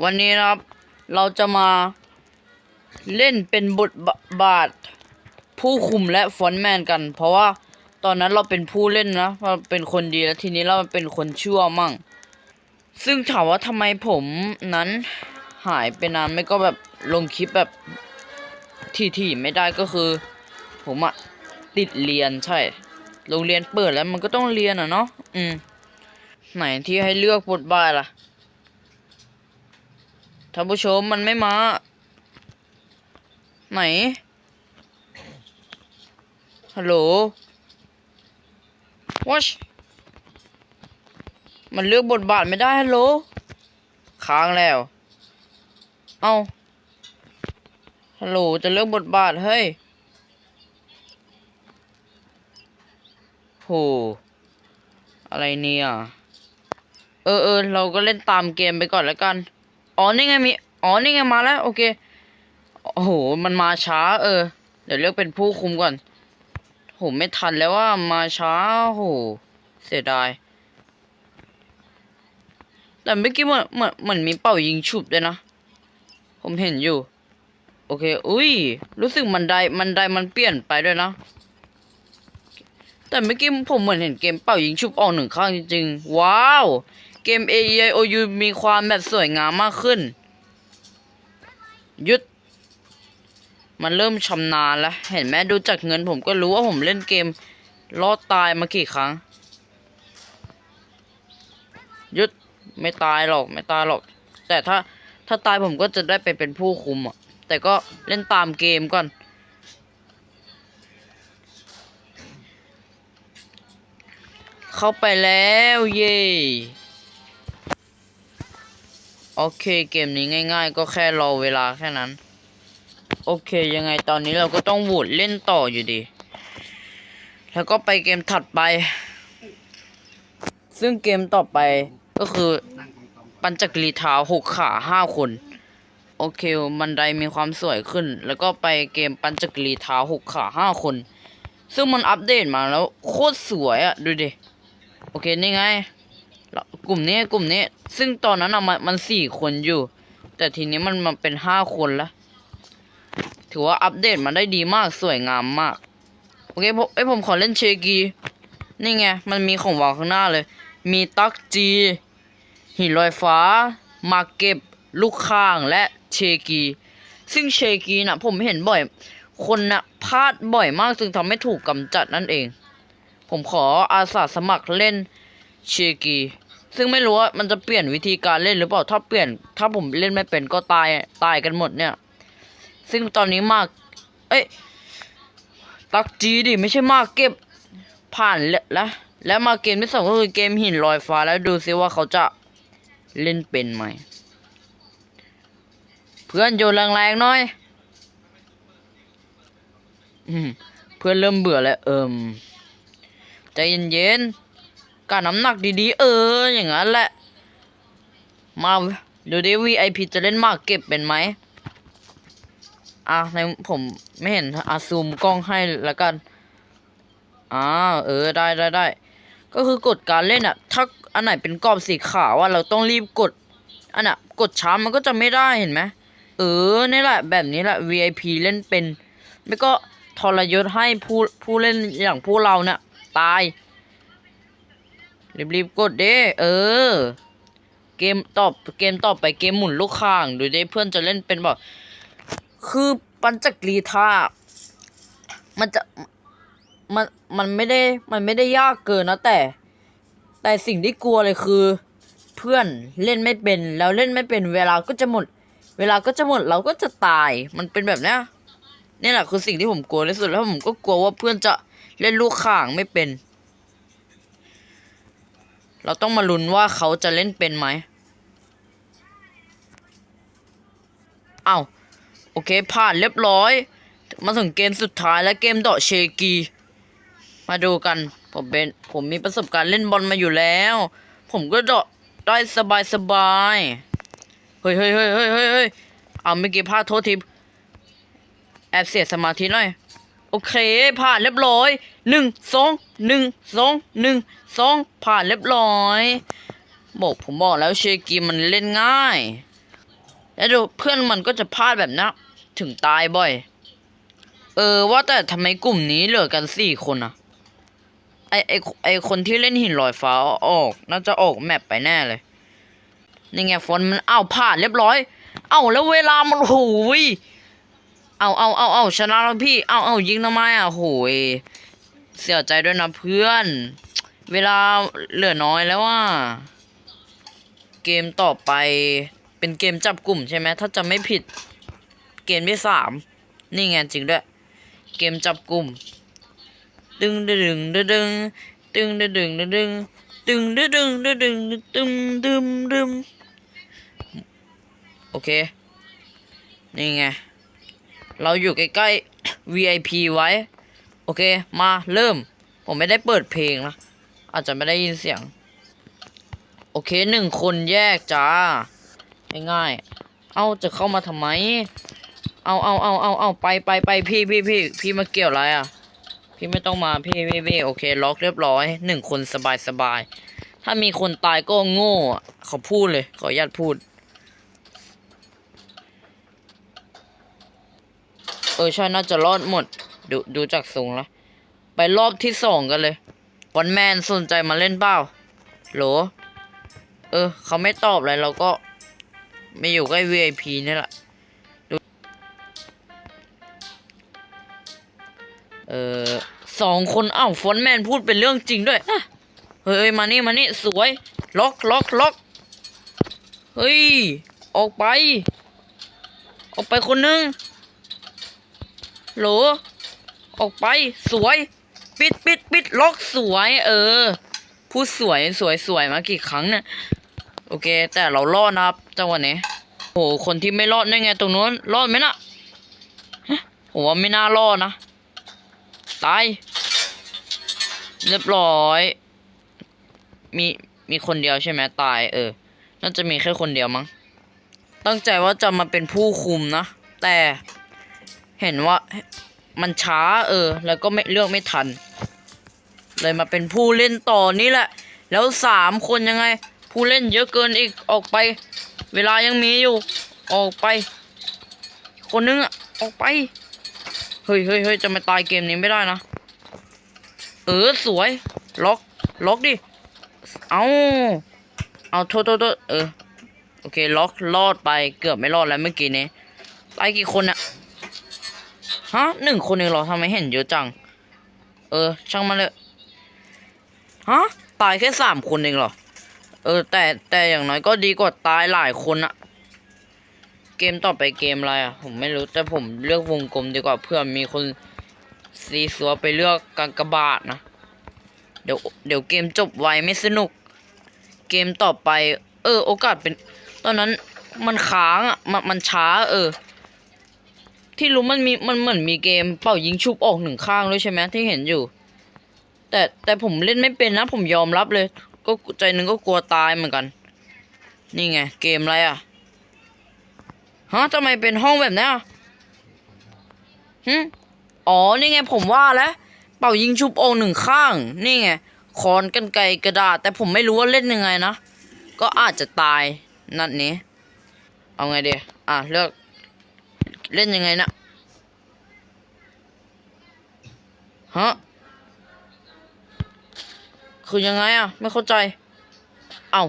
วันนี้นะครับ เราจะมาเล่นเป็นบทบาท ผู้คุมและฟอนแมนกัน เพราะว่าตอนนั้นเราเป็นผู้เล่นนะเราเป็นคนดีแล้วทีนี้เราเป็นคนชั่วมั่ง ซึ่งถามว่าทำไมผมนั้นหายไปนานไม่ก็แบบลงคลิปแบบที่ๆไม่ได้ก็คือ ผมอะติดเรียนใช่ โรงเรียนเปิดแล้วมันก็ต้องเรียนอะเนาะอืมไหนที่ให้เลือกบทบาทล่ะ ท่านผู้ชมมันไม่มา ไหน ฮัลโหลวอชมันเลือกบทบาทไม่ได้ฮัลโหล ค้างแล้ว เอาฮัลโหลจะเลือกบทบาทเฮ้ยโหอะไรเนี่ย เออเออเราก็เล่นตามเกมไปก่อนแล้วกัน อ๋อนี่ไงมี อ๋อนี่ไงมาแล้ว โอเค โอ้โห มันมาช้า เออ เดี๋ยวเลือกเป็นผู้คุมก่อนโหไม่ทันแล้วว่ามาช้าโหเสียดาย แต่เมื่อกี้เหมือนเหมือนเหมือนมีเป่ายิงฉุบด้วยนะ ผมเห็นอยู่ โอเค อุ้ย รู้สึกมันไดมันไดมันเปลี่ยนไปด้วยนะ แต่เมื่อกี้ผมเหมือนเห็นเกมเป่ายิงชุบออกหนึ่งข้างจริงๆ ว้าว เกม A E I O U มีความแบบสวยงามมากขึ้น ยุด มันเริ่มชำนาญแล้ว เห็นไหมดูจากเงินผมก็รู้ว่าผมเล่นเกมรอดตายมากี่ครั้ง ยุดไม่ตายหรอกไม่ตายหรอก แต่ถ้าถ้าตายผมก็จะได้ไปเป็นผู้คุมอะ แต่ก็เล่นตามเกมก่อนเข้าไปแล้วเย่ โอเคเกมนี้ง่าย ๆ ก็แค่รอเวลาแค่นั้น โอเคยังไงตอนนี้เราก็ต้องโหวตเล่นต่ออยู่ดี แล้วก็ไปเกมถัดไป ซึ่งเกมต่อไปก็คือ ปัญจกรีเท้าหกขาห้าคน โอเคบันไดมีความสวยขึ้น แล้วก็ไปเกมปัญจกรีเท้าหกขาห้าคน ซึ่งมันอัปเดตมาแล้วโคตรสวยอะดูดิโอเคนี่ไง กลุ่มนี้กลุ่มนี้ ซึ่งตอนนั้นอะมันมันสี่คนอยู่ แต่ทีนี้มันมาเป็นห้าคนล้วถือว่าอัปเดตมาได้ดีมากสวยงามมาก โอเคผมเอ้ยผมขอเล่นเชกี นี่ไง มันมีของวางข้างหน้าเลย มีตักจี หินลอยฟ้า มาเก็บลูกข้างและเชกี ซึ่งเชกีนะผมเห็นบ่อย คนนะพลาดบ่อยมากจึงทำให้ถูกกำจัดนั่นเอง ผมขออาสาสมัครเล่นเชกี ซึ่งไม่รู้ว่ามันจะเปลี่ยนวิธีการเล่นหรือเปล่าถ้าเปลี่ยน ถ้าผมเล่นไม่เป็นก็ตายตายกันหมดเนี่ย ซึ่งตอนนี้มาก เอ้ยตักจีดิไม่ใช่มากเก็บผ่านแล้วแล้วแล้วมาเกมที่สองก็คือเกมหินลอยฟ้าแล้วดูซิว่าเขาจะเล่นเป็นไหม เพื่อนโยนแรงๆหน่อยอเพื่อนเริ่มเบื่อแล้วเอิมใจเย็นๆ การน้ำหนักดีๆ เออ อย่างนั้นแหละ มาดูดิ VIP จะเล่นมากเก็บเป็นไหมอะในผมไม่เห็นอาซูมกล้องให้แล้วกันอ่าเออได้ได้ได้ก็คือกดการเล่นอะ ถ้าอันไหนเป็นกรอบสีขาวอะเราต้องรีบกด อันน่ะ กดช้ามันก็จะไม่ได้เห็นไหมเออนี่แหละ แบบนี้แหละ VIP เล่นเป็น ไม่ก็ทรยศให้ผู้ผู้เล่นอย่างพวกเราเนี่ยตาย รีบๆกดเด้เออ เกมต่อเกมต่อไปเกมหมุนลูกข่างดูดิเพื่อนจะเล่นเป็นแบบคือปัญจกรีธามันจะมันมันไม่ได้มันไม่ได้ยากเกินนะแต่ แต่สิ่งที่กลัวเลยคือ เพื่อนเล่นไม่เป็นแล้วเล่นไม่เป็น เวลาก็จะหมด เวลาก็จะหมดเราก็จะตายมันเป็นแบบเนี้ยนี่แหละคือสิ่งที่ผมกลัวที่สุดแล้วผมก็กลัวว่าเพื่อนจะเล่นลูกข่างไม่เป็น เราต้องมาลุ้นว่าเขาจะเล่นเป็นไหมเอ้าโอเคผ่านเรียบร้อย มาถึงเกมสุดท้ายและเกมเดาะเชกี มาดูกันผมเป็นผมมีประสบการณ์เล่นบอลมาอยู่แล้ว ผมก็เดาะได้สบายสบายเฮ้ยเฮ้ยเฮ้ยเฮ้ยเฮ้ยเฮ้ยเอาเมื่อกี้พลาดโทษทีแอบเสียสมาธิหน่อย โอเค ผ่านเรียบร้อยหนึ่งสองหนึ่งสองหนึ่งสองผ่านเรียบร้อยบอกผมบอกแล้วเชกีมันเล่นง่าย แล้วดูเพื่อนมันก็จะพลาดแบบนี้ถึงตายบ่อย เออว่าแต่ทำไมกลุ่มนี้เหลือกันสี่คนอะไอไอไอคนที่เล่นหินลอยฟ้าออก น่าจะออกแมปไปแน่เลยนี่ไงฝนมันเอาผ่านเรียบร้อย เอาแล้วเวลามันโหย เอาเอาเอาเอาชนะแล้วพี่ เอาเอายิงทำไมอะโหยเสียใจด้วยนะเพื่อน เวลาเหลือน้อยแล้วว่า เกมต่อไปเป็นเกมจับกลุ่มใช่ไหมถ้าจำไม่ผิด เกมที่สามนี่ไงจริงด้วย เกมจับกลุ่ม ดึงดึงดึงดึงดึงดึงดึงดึงดึงดึงดึงดึงดึงดึงดึงดึงโอเค นี่ไง เราอยู่ใกล้ๆ VIP ไว้ โอเค มาเริ่ม ผมไม่ได้เปิดเพลงนะ อาจจะไม่ได้ยินเสียง โอเคหนึ่งคนแยกจ้า ง่ายๆ เอาจะเข้ามาทำไม เอาเอาเอาเอาเอาไปไปไปพี่พี่พี่พี่มาเกี่ยวอะไรอะ พี่ไม่ต้องมาพี่พี่พี่โอเค ล็อกเรียบร้อยหนึ่งคนสบายสบาย ถ้ามีคนตายก็โง่เขาพูดเลย ขออนุญาตพูด เออใช่น่าจะรอดหมด ดูดูจากทรงแล้ว ไปรอบที่สองกันเลยวันแมนสนใจมาเล่นเปล่าโหล เออ เขาไม่ตอบอะไรเราก็ ไม่อยู่ใกล้ VIP นี่แหละดูเออสองคนอ้าวฟอนแมนพูดเป็นเรื่องจริงด้วยอะเฮ้ยมานี่มานี่สวย ล็อกล็อกล็อกเฮ้ย ออกไป ออกไปคนหนึง โหล ออกไปสวย ปิดปิดปิดล็อกสวย เออ พูดสวยสวยสวยมากี่ครั้งเนี่ยโอเค แต่เรารอดนะครับจังหวะนี้โหคนที่ไม่รอดได้ไงตรงนู้นรอดไหมนะฮะผมว่าไม่น่ารอดนะตายเรียบร้อย มีมีคนเดียวใช่ไหมตาย เออ น่าจะมีแค่คนเดียวมั้งตั้งใจว่าจะมาเป็นผู้คุมนะ แต่ เห็นว่ามันช้าเออ แล้วก็ไม่เลือกไม่ทัน เลยมาเป็นผู้เล่นต่อนี่แหละ แล้วสามคนยังไง ผู้เล่นเยอะเกินอีกออกไป เวลายังมีอยู่ ออกไป คนนึงอะออกไป เฮ้ยเฮ้ยเฮ้ยจะมาตายเกมนี้ไม่ได้นะ เออสวย ล็อก ล็อกดิ เอาเอาโทษโทษโทษเออ โอเค ล็อกรอดไปเกือบไม่รอดแล้วเมื่อกี้นี้ตายกี่คนอะ ฮะหนึ่งคนเองเหรอทำไมเห็นเยอะจัง เออ ช่างมันเลยฮะตายแค่สามคนเองเหรอ เออ แต่แต่อย่างน้อยก็ดีกว่าตายหลายคนอะเกมต่อไปเกมอะไรอะผมไม่รู้แต่ผมเลือกวงกลมดีกว่าเพื่อมีคนซีซัวไปเลือกกากบาทนะ เดี๋ยวเดี๋ยวเกมจบไวไม่สนุก เกมต่อไป เออ โอกาสเป็น ตอนนั้นมันค้างอะมันมันช้า เออ ที่รู้มันมีมันเหมือนมีเกมเป่ายิงชุบออกหนึ่งข้างด้วยใช่ไหมที่เห็นอยู่ แต่แต่ผมเล่นไม่เป็นนะผมยอมรับเลย ก็ใจหนึ่งก็กลัวตายเหมือนกัน นี่ไง เกมอะไรอะฮะทำไมเป็นห้องแบบนี้อะหึอ๋อนี่ไงผมว่าแล้ว เป่ายิงชุบโองหนึ่งข้าง นี่ไงคอนกันไกกระดาษ แต่ผมไม่รู้ว่าเล่นยังไงนะ ก็อาจจะตายนัดนี้ เอาไงดีอะ เลือก เล่นยังไงนะฮะคือยังไงอะ ไม่เข้าใจ เอา้า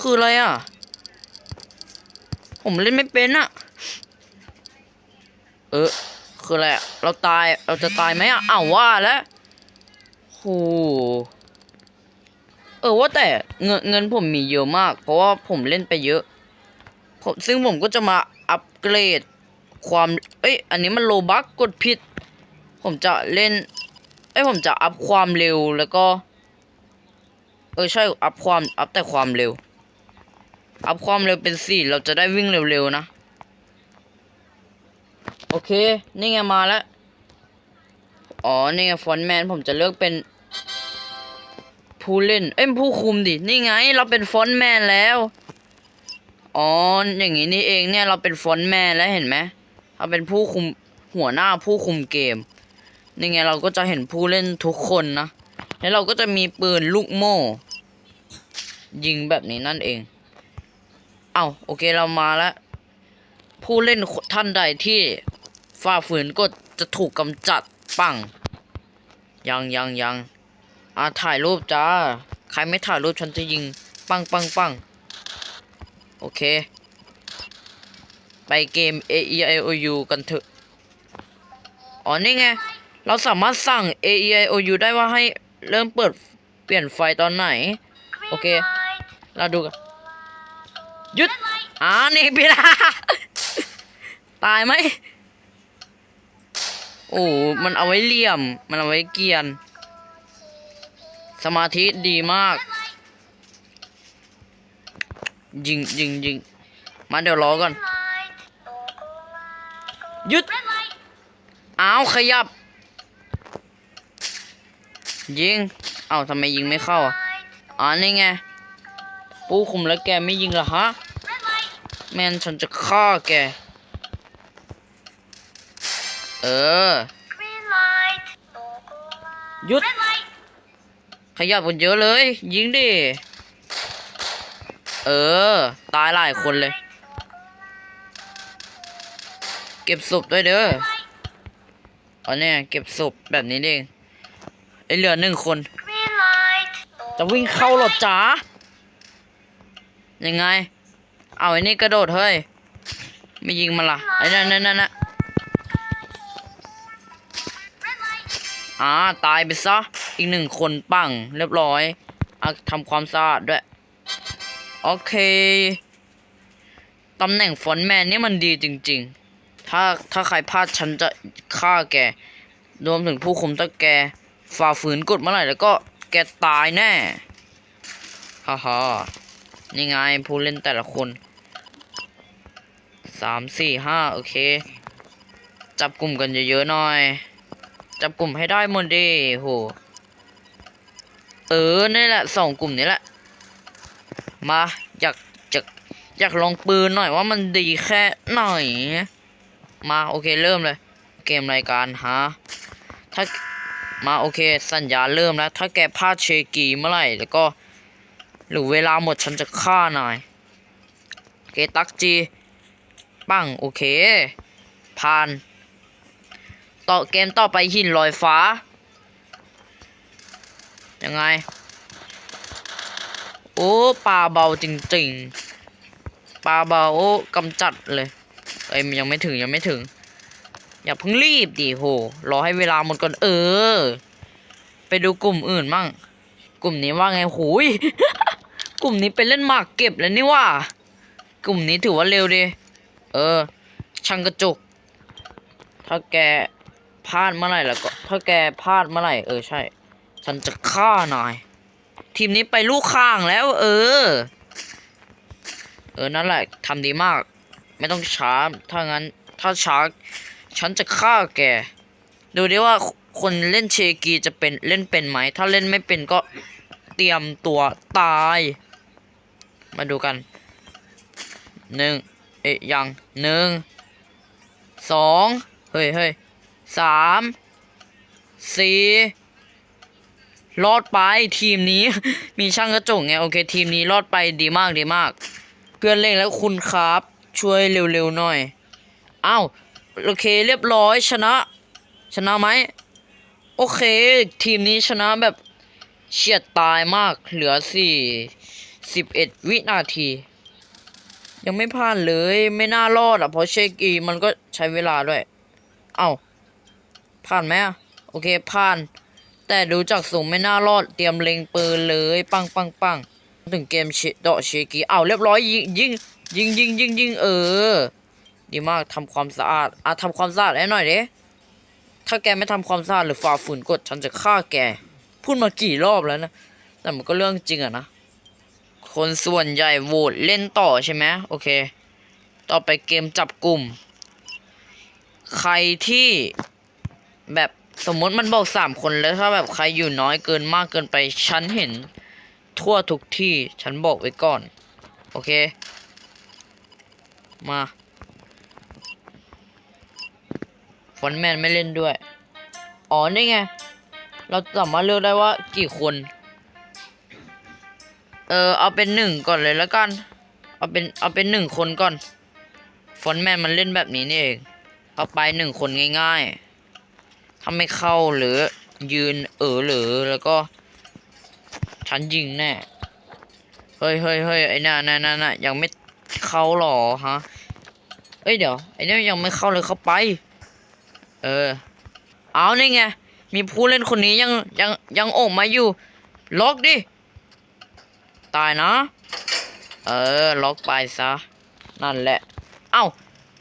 คืออะไรอะ ผมเล่นไม่เป็นอะ เออ คืออะไรอะเราตาย เราจะตายไหมอะอ้าวว่าแล้วโหเออว่าแต่เงินเงินผมมีเยอะมาก เพราะว่าผมเล่นไปเยอะ ผมซึ่งผมก็จะมาอัปเกรดความ เอ้ย อันนี้มันโลบักกดผิด ผมจะเล่น เอ้ย ผมจะอัพความเร็วแล้วก็ เออ ใช่ อัพความ อัพแต่ความเร็ว อัพความเร็วเป็นสี่ เราจะได้วิ่งเร็วๆนะ โอเค นี่ไงมาแล้ว อ๋อ นี่ไงฟอนแมน ผมจะเลือกเป็น ผู้เล่น เอ้ย ผู้คุมดิ นี่ไง เราเป็นฟอนแมนแล้ว อ๋อ อย่างนี้นี่เองเนี่ยเราเป็นฟอนต์แมนแล้วเห็นไหมเราเป็นผู้คุมหัวหน้าผู้คุมเกมนี่ไงเราก็จะเห็นผู้เล่นทุกคนนะ แล้วเราก็จะมีปืนลูกโม่ ยิงแบบนี้นั่นเอง เอาโอเคเรามาแล้ว ผู้เล่นท่านใดที่ฝ่าฝืนกฎจะถูกกำจัดปัง ยังยังยังอ่าถ่ายรูปจ้า ใครไม่ถ่ายรูปฉันจะยิง ปังปังปัง โอเค ไปเกม A E I O U กันเถอะ อ๋อ นี่ไง เราสามารถสั่ง A E I O U ได้ว่าให้เริ่มเปิดเปลี่ยนไฟตอนไหน โอเค เราดูกันหยุดอ่านี่พี่ละตายไหม โอ้ มันเอาไว้เหลี่ยม มันเอาไว้เกียน สมาธิดีมาก ยิงยิงยิงมาเดี๋ยวรอก่อนหยุดอ้าวขยับ ยิงเอ้าทำไมยิงไม่เข้าอะอ๋อนี่ไงปูคุมแล้วแกไม่ยิงเหรอฮะแมนฉันจะฆ่าแก เออหยุด ขยับกันเยอะเลย ยิงดิ เออ ตายหลายคนเลย เก็บศพด้วยเด้ออ๋อเนี่ยเก็บศพแบบนี้เองไอเหลือหนึ่งคน จะวิ่งเข้าหรอจ๋ายังไง เอาไอ้นี่กระโดดเฮ้ย ไม่ยิงมันละไอ้นั่นนั่นนั่นอ่าตายไปซะ อีกหนึ่งคนปังเรียบร้อยอทำความสะอาดด้วย โอเค ตำแหน่งฟอนแมนนี่มันดีจริง ๆ ถ้าถ้าใครพลาดฉันจะฆ่าแก รวมถึงผู้คุมถ้าแกฝ่าฝืนกฎเมื่อไหร่แล้วก็แกตายแน่ ฮ่าฮ่านี่ไงผู้เล่นแต่ละคนสามสี่ห้าโอเค จับกลุ่มกันเยอะๆหน่อย จับกลุ่มให้ได้หมดดิโห เออนี่แหละสองกลุ่มนี้แหละ มาอยากจะอยากลองปืนหน่อยว่ามันดีแค่ไหนมาโอเคเริ่มเลย เกมรายการฮะถ้ามาโอเคสัญญาเริ่มแล้วถ้าแกพลาดเชกีเมื่อไหร่แล้วก็ หรือเวลาหมดฉันจะฆ่านายโอเคตักจีปั้งโอเค ผ่าน ต่อเกมต่อไปหินลอยฟ้า ยังไง โอ้ปลาเบาจริงๆปลาเบาโอ้กำจัดเลยเอ้ยยังไม่ถึงยังไม่ถึง อย่าเพิ่งรีบดิโหรอให้เวลาหมดก่อนเออ ไปดูกลุ่มอื่นมั่ง กลุ่มนี้ว่าไงหูยกลุ่มนี้เป็นเล่นหมากเก็บแล้วนี่ว่า กลุ่มนี้ถือว่าเร็วดีเออช่างกระจก ถ้าแกพลาดเมื่อไหร่แล้วก็ ถ้าแกพลาดเมื่อไหร่เออใช่ ฉันจะฆ่านาย ทีมนี้ไปลูกข้างแล้ว เออ เออ นั่นแหละทำดีมาก ไม่ต้องช้า ถ้างั้น ถ้าช้า ฉันจะฆ่าแก ดูดิว่าคนเล่นเชกีจะเป็นเล่นเป็นไหม ถ้าเล่นไม่เป็นก็เตรียมตัวตาย มาดูกัน หนึ่ง เอ๊ะยังหนึ่ง สอง เฮ้ยเฮ้ยสาม สี่ รอดไปทีมนี้ มีช่างกระจกไงโอเค ทีมนี้รอดไปดีมากดีมาก เพื่อนเล่นแล้วคุณครับ ช่วยเร็วๆหน่อยอ้าวโอเคเรียบร้อยชนะ ชนะไหมโอเค ทีมนี้ชนะแบบเฉียดตายมากเหลือสี่สิบเอ็ดวินาที ยังไม่ผ่านเลยไม่น่ารอดอะเพราะเชคอีมันก็ใช้เวลาด้วย เอ้าผ่านไหมอะ โอเคผ่าน แต่ดูจากสูงไม่น่ารอดเตรียมเล็งปืนเลย ปังปังปังถึงเกมเชดาะเชกีเอาเรียบร้อยยิงยิงยิงยิงยิงยิงเออ ดีมากทำความสะอาดอะทำความสะอาดให้หน่อยเด้ถ้าแกไม่ทำความสะอาดหรือฝ่าฝืนกฎฉันจะฆ่าแก พูดมากี่รอบแล้วนะ แต่มันก็เรื่องจริงอะนะ คนส่วนใหญ่โหวตเล่นต่อใช่ไหมโอเค ต่อไปเกมจับกลุ่ม ใครที่แบบ สมมติมันบอกสามคนแล้วถ้าแบบใครอยู่น้อยเกินมากเกินไปฉันเห็น ทั่วทุกที่ฉันบอกไว้ก่อน โอเค มาฟอนแมนไม่เล่นด้วย อ๋อ นี่ไง เราสามารถเลือกได้ว่ากี่คน เออ เอาเป็นหนึ่งก่อนเลยแล้วกัน เอาเป็น เอาเป็นหนึ่งคนก่อน ฟอนแมนมันเล่นแบบนี้นี่เองเข้าไปหนึ่งคนง่าย ๆ ถ้าไม่เข้าหรือยืนเออหรือแล้วก็ฉันยิงแน่เฮ้ยเฮ้ยเฮ้ยไอ้น่าน่าน่าน่ายังไม่เข้าหรอฮะเอ้ยเดี๋ยวไอ้เนี่ยยังไม่เข้าเลยเข้าไป เออ เอานี่ไงมีผู้เล่นคนนี้ยังยังยังออกมาอยู่ ล็อกดิ ตายนะ เออ ล็อกไปซะ นั่นแหละ เอ้า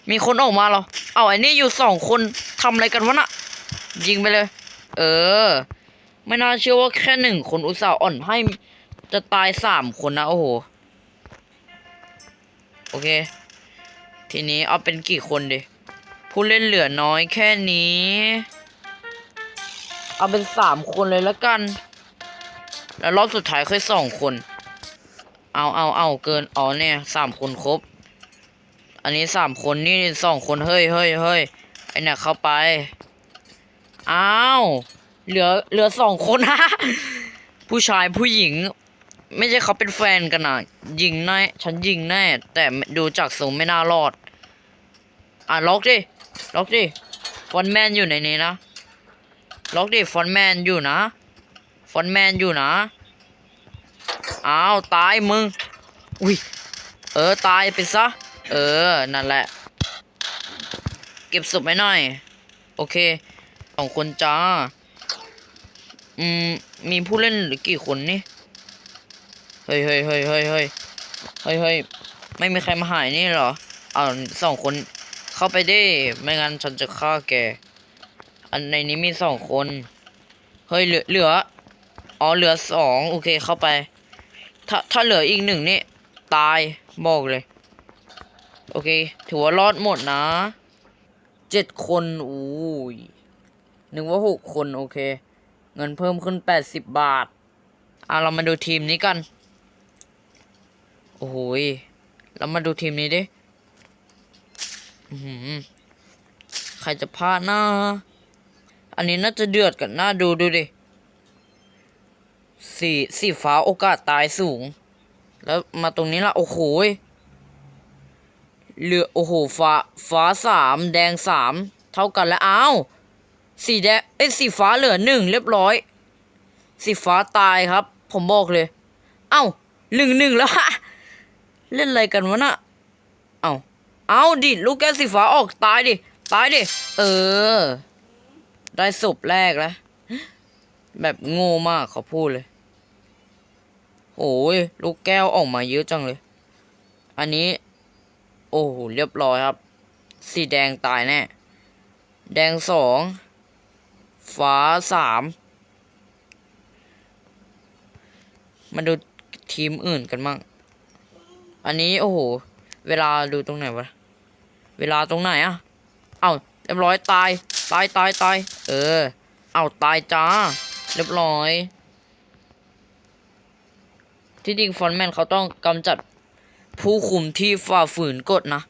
มีคนออกมาเหรอ เอ้าไอ้นี่อยู่สองคนทำอะไรกันวะน่ะ ยิงไปเลย เออ ไม่น่าเชื่อว่าแค่หนึ่งคนอุตส่าห์อ่อนให้จะตายสามคนนะ โอ้โห โอเค ทีนี้เอาเป็นกี่คนดิผู้เล่นเหลือน้อยแค่นี้ เอาเป็นสามคนเลยล้วกัน แล้วรอบสุดท้ายค่อยสองคน เอาเอาเอาเกินอ๋อเนี่ยสามคนครบ อันนี้สามคนนี่สองคนเฮ้ยเฮ้ยเฮ้ยไอเนี่ยเข้าไป อ้าว เหลือเหลือสองคนฮะ ผู้ชายผู้หญิง ไม่ใช่เขาเป็นแฟนกันนะยิงแน่ฉันยิงแน่ แต่ดูจากทรงไม่น่ารอด อะล็อกดิล็อกดิฟอนแมนอยู่ในนี้นะล็อกดิฟอนแมนอยู่นะฟอนแมนอยู่นะอ้าวตายมึงอุ้ยเออตายไปซะ เออ นั่นแหละ เก็บศพไว้หน่อย โอเค สองคนจ้า อืม มีผู้เล่นหรือกี่คนนี่ เฮ้ยเฮ้ยเฮ้ยเฮ้ยเฮ้ยเฮ้ยเฮ้ยไม่มีใครมาหายนี่เหรออาสองคน เข้าไปดิ ไม่งั้นฉันจะฆ่าแก อันในนี้มีสองคน เฮ้ยเหลือเหลือ อ๋อเหลือสองโอเคเข้าไป ถ้าถ้าเหลืออีกหนึ่งนี่ตายบอกเลย โอเค ถือว่ารอดหมดนะ เจ็ดคนอุ้ย นึกว่าหกคนโอเค เงินเพิ่มขึ้นแปดสิบบาทอะเรามาดูทีมนี้กัน โอ้โหเรามาดูทีมนี้ดิใครจะพลาดนะอันนี้น่าจะเดือดกันน่าดูดูดิ สีสีฟ้าโอกาสตายสูง แล้วมาตรงนี้ละโอ้โหเหลือโอ้โหฟ้าฟ้าสามแดงสามเท่ากันแล้วอ้าว สีแดงเอ้ยสีฟ้าเหลือหนึ่งเรียบร้อย สีฟ้าตายครับ ผมบอกเลย เอ้าหนึ่งหนึ่งแล้วฮะเล่นอะไรกันวะน่ะเอ้าเอาดิลูกแก้วสีฟ้าออกตายดิตายดิเออ ได้ศพแรกแล้วแบบโง่มากเขาพูดเลยโอ้ยลูกแก้วออกมาเยอะจังเลย อันนี้ โอ้โหเรียบร้อยครับ สีแดงตายแน่ แดงสอง ฟ้าสามมาดูทีมอื่นกันมั่งอันนี้โอ้โห เวลาดูตรงไหนวะ เวลาตรงไหนอะเอ้าเรียบร้อยตาย ตายตายตายเออ เอ้าตายจ้า เรียบร้อย ที่จริงฟอนแมนเขาต้องกำจัดผู้คุมที่ฝ่าฝืนกฎนะ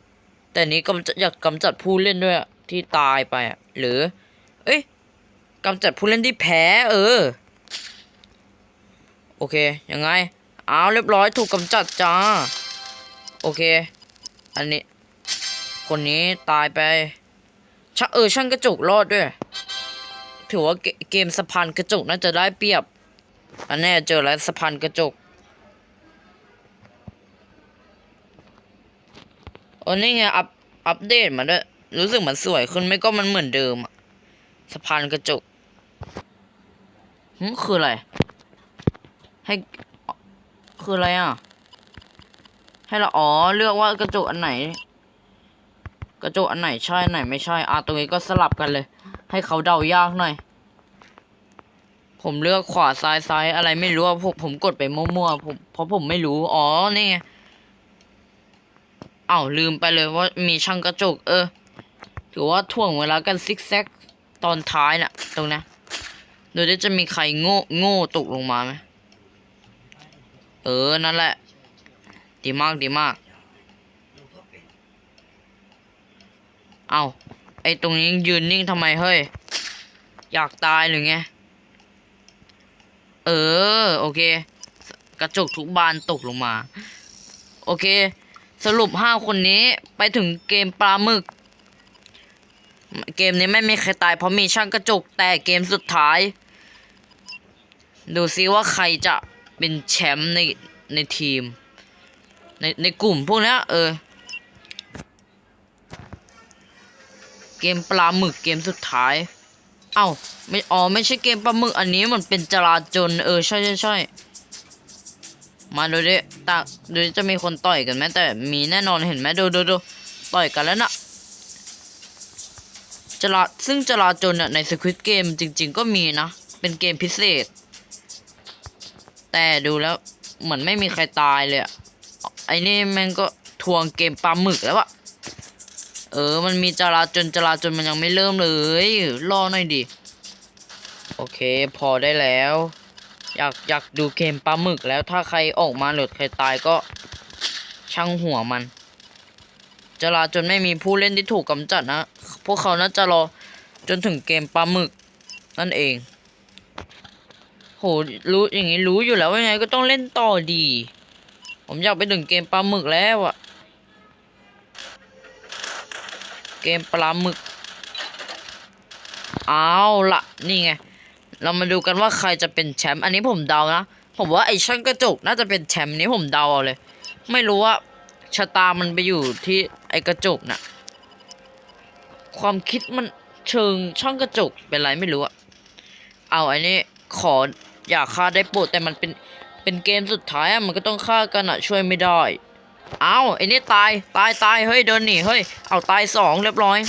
แต่นี้กำจัดอยากกำจัดผู้เล่นด้วยที่ตายไปอะหรือ เอ้ย กำจัดผู้เล่นที่แพ้เออ โอเค ยังไง เอาเรียบร้อยถูกกำจัดจ้า โอเค อันนี้ คนนี้ตายไปชเออช่างกระจกรอดด้วย ถือว่าเกเกมสะพานกระจกน่าจะได้เปรียบ อันแน่เจอแล้วสะพานกระจกโอ้นี่ไงอัปอัปเดตมาด้วยรู้สึกมันสวยขึ้นไม่ก็มันเหมือนเดิมอะ สะพานกระจกหึคืออะไร ให้คืออะไรอะ ให้เราอ๋อเลือกว่ากระจกอันไหน กระจกอันไหนใช่อันไหนไม่ใช่ อะตรงนี้ก็สลับกันเลย ให้เขาเดายากหน่อย ผมเลือกขวาซ้ายซ้ายอะไรไม่รู้อะผมผมกดไปมั่วๆผมเพราะผมไม่รู้ อ๋อนี่ไงอ้าลืมไปเลยว่ามีช่างกระจก เออถือว่าถ่วงเวลากันซิกแซก ตอนท้ายน่ะ ตรงนี้ยโดยที่จะมีใครโง่โง่ตกลงมาไหมเออ นั่นแหละ ดีมากดีมาก เอาไอตรงนี้ยืนนิ่งทำไมเฮ้ย อยากตายหรือไง เออ โอเค กระจกทุกบานตกลงมา โอเค สรุปห้าคนนี้ไปถึงเกมปลาหมึก เกมนี้ไม่มีใครตายเพราะมีช่างกระจกแต่เกมสุดท้าย ดูซิว่าใครจะเป็นแชมป์ในในทีม ในในกลุ่มพวกนี้เออ เกมปลาหมึกเกมสุดท้าย เอ้าไม่อ๋อไม่ใช่เกมปลาหมึกอันนี้มันเป็นจราจรเออใช่ใช่ใช่มาดูดิตาดูจะมีคนต่อยกันไหมแต่มีแน่นอนเห็นไหมดูดูดูต่อยกันแล้วน่ะ จราซึ่งจราจรน่ะในสควิตเกมจริง ๆ ก็มีนะ เป็นเกมพิเศษ แต่ดูแล้วเหมือนไม่มีใครตายเลยอะไอ้นี่แม่งก็ทวงเกมปลาหมึกแล้วอะเออ มันมีจราจรจราจรมันยังไม่เริ่มเลย รอหน่อยดิ โอเค พอได้แล้ว อยากอยากดูเกมปลาหมึกแล้วถ้าใครออกมาหรือใครตายก็ช่างหัวมัน จราจนไม่มีผู้เล่นที่ถูกกำจัดนะ พวกเขาน่าจะรอจนถึงเกมปลาหมึกนั่นเอง โห รู้อย่างนี้รู้อยู่แล้วว่าไงก็ต้องเล่นต่อดี ผมอยากไปถึงเกมปลาหมึกแล้วอะเกมปลาหมึก เอาละนี่ไง เรามาดูกันว่าใครจะเป็นแชมป์ อันนี้ผมเดานะ ผมว่าไอ้ช่างกระจกน่าจะเป็นแชมป์นี้ผมเดาเอาเลย ไม่รู้ว่าชะตามันไปอยู่ที่ไอ้กระจกน่ะ ความคิดมันเชิงช่างกระจกเป็นไรไม่รู้อะเอาไอ้นี่ขออย่าฆ่าได้โปรดแต่มันเป็นเป็นเกมสุดท้ายอะมันก็ต้องฆ่ากันอะช่วยไม่ได้ เอาไอ้นี่ตายตายตายเฮ้ยเดินหนีเฮ้ยเอาตายสองเรียบร้อย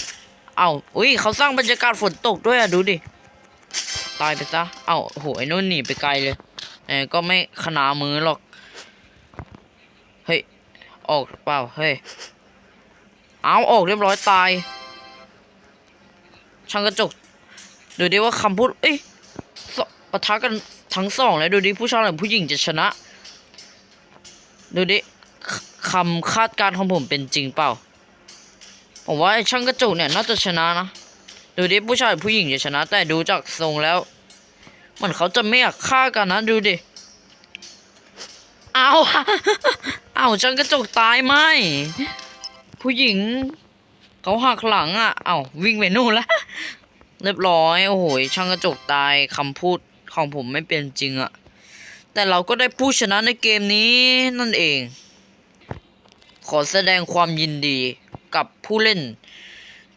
เอาอุ้ยเขาสร้างบรรยากาศฝนตกด้วยอะดูดิตายไปซะ เอาโหไอ้นู่นหนีไปไกลเลยเออก็ไม่ขนามือหรอก เฮ้ย ออกเปล่า เฮ้ย เอาออกเรียบร้อยตาย ช่างกระจก ดูดิว่าคำพูด เอ้ยปะทะกันทั้งสองเลยดูดิผู้ชายหรือผู้หญิงจะชนะ ดูดิคำคาดการของผมเป็นจริงเปล่า ผมว่าช่างกระจกเนี่ยน่าจะชนะนะ ดูดิผู้ชายหรือผู้หญิงจะชนะ แต่ดูจากทรงแล้ว เหมือนเขาจะไม่อยากฆ่ากันนะดูดิ เอาเอาช่างกระจกตายไหมผู้หญิง เขาหักหลังอะ เอาวิ่งไปนู่นล้วเรียบร้อยโอ้โหช่างกระจกตายคำพูดของผมไม่เป็นจริงอะแต่เราก็ได้ผู้ชนะในเกมนี้นั่นเอง ขอแสดงความยินดีกับผู้เล่น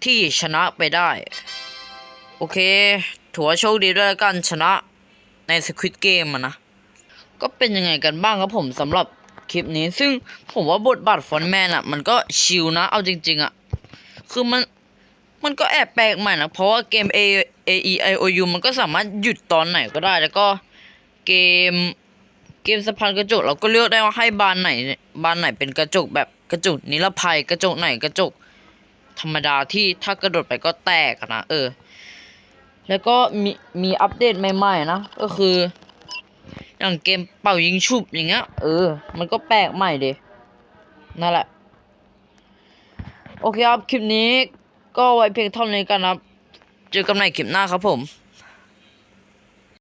ที่ชนะไปได้ โอเคถือว่าโชคดีด้วยแล้วกันชนะในสควิตเกมอะนะ ก็เป็นยังไงกันบ้างครับผมสำหรับคลิปนี้ ซึ่งผมว่าบทบาทฟอนแมนอะมันก็ชิลนะเอาจริง ๆอะ คือมันมันก็แอบแปลกใหม่นะเพราะว่าเกม A A E I O U มันก็สามารถหยุดตอนไหนก็ได้ แล้วก็เกมเกมสะพานกระจกเราก็เลือกได้ว่าให้บานไหนบานไหนเป็นกระจกแบบกระจกนิรภัยกระจกไหนกระจกธรรมดาที่ถ้ากระโดดไปก็แตกนะเออ แล้วก็มีมีอัปเดตใหม่ๆนะก็คือ อย่างเกมเป่ายิงฉุบอย่างเงี้ยเออ มันก็แปลกใหม่เดินั่นแหละ โอเคครับ คลิปนี้ก็ไว้เพียงเท่านี้กันครับ เจอกันใหม่คลิปหน้าครับผม